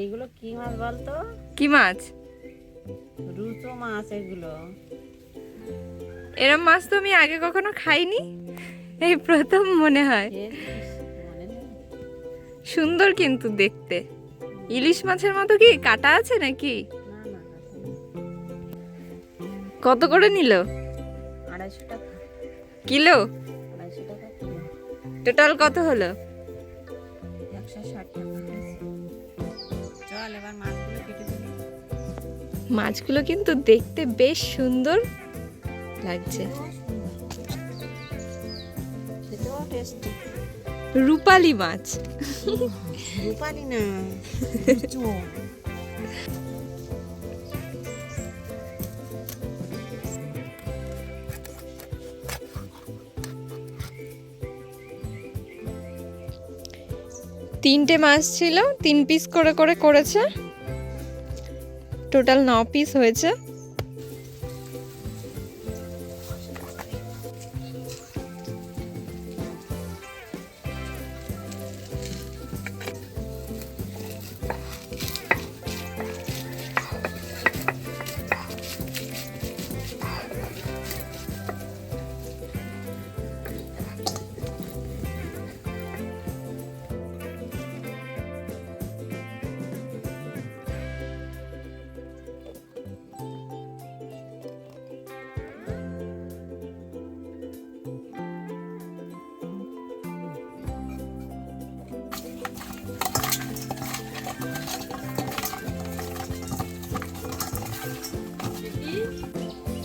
এইগুলো কি মাছ বলতো? কি মাছ? রুচো মাছ এগুলো। এরম মাছ তো আমি আগে কখনো খাইনি। এই প্রথম মনে হয়। সুন্দর কিন্তু দেখতে। ইলিশ মাছের মতো কি কাটা আছে নাকি। কত করে নিল? আড়াইশো টাকা। কিলো? টোটাল কত হলো? একশো ষাট। চল এবার মাছগুলো কেটে দিবি মাছগুলো কিন্তু দেখতে বেশ সুন্দর লাগছে। রূপালি মাছ। রূপালি না তিনটে মাছ ছিল তিন পিস করে করে করেছে। টোটাল ন পিস হয়েছে।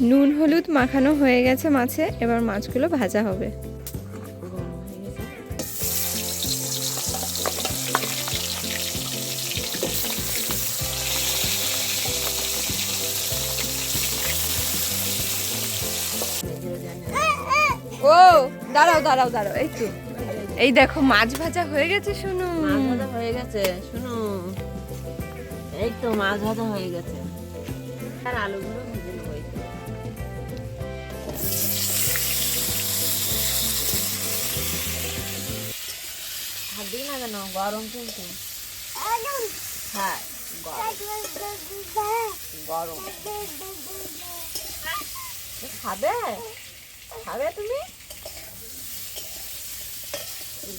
নুন, হলুদ মাখানো হয়ে গেছে মাছে, এবার মাছগুলো ভাজা হবে। ও, দাঁড়াও দাঁড়াও দাঁড়াও, এই তো। এই দেখো, মাছ ভাজা হয়ে গেছে, শুনু। মাছ ভাজা হয়ে গেছে, শুনো। এই তো, মাছ ভাজা হয়ে গেছে। আর আলুগুলো কেন গরম কিন্তু। হ্যাঁ গরম। খাবে? খাবে তুমি?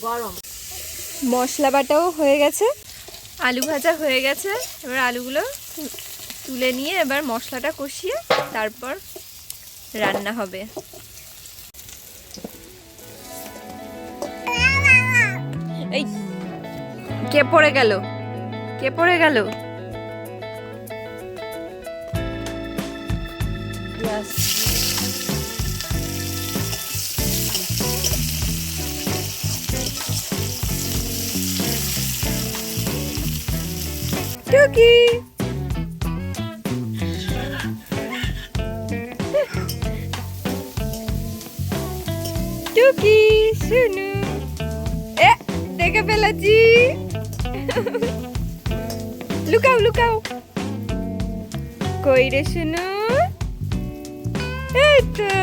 গরম। মশলা বাটাও হয়ে গেছে। আলু ভাজা হয়ে গেছে। এবার আলুগুলো তুলে নিয়ে এবার মশলাটা কষিয়ে তারপর রান্না হবে। কে পড়ে গেল? কে পড়ে গেল? টুকি। টুকি শুনু। এ দেখে ফেলেছি। লুকাও লুকাও। কই রে শুনু এই তো।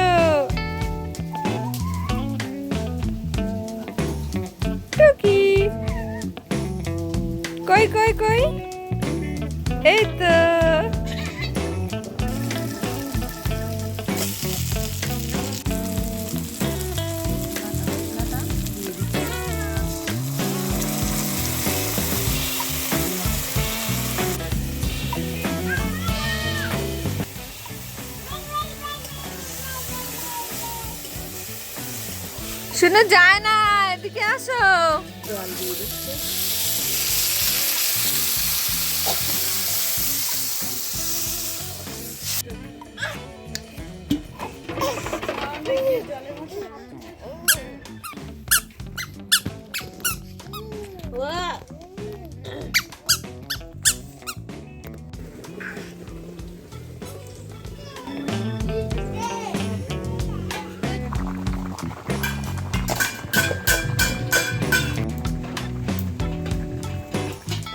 টুকি। কই কই কই? এই তো। শুনে যায় না এদিকে আসো। জল দিয়ে দিচ্ছে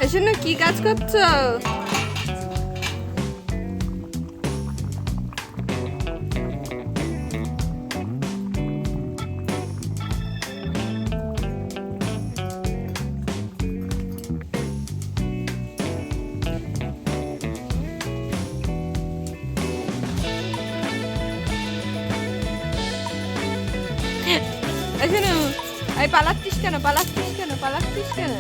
এজন্য কি কাজ করছ? এখানে এই পালাচ্ছিস কেন? পালাচ্ছিস কেন? পালাচ্ছিস কেন?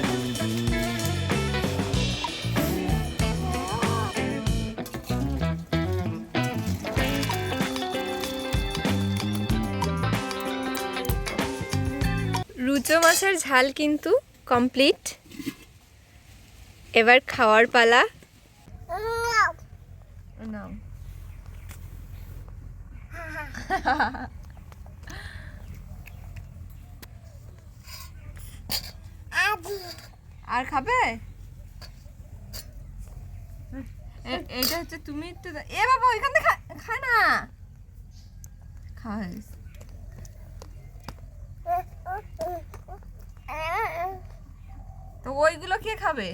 রুচো মাছের ঝাল কিন্তু কমপ্লিট এবার খাওয়ার পালা। আর খাবে? এটা হচ্ছে তুমি একটু এ বাবা, ওইখান থেকে খা- খাস তো ওইগুলো কে খাবে?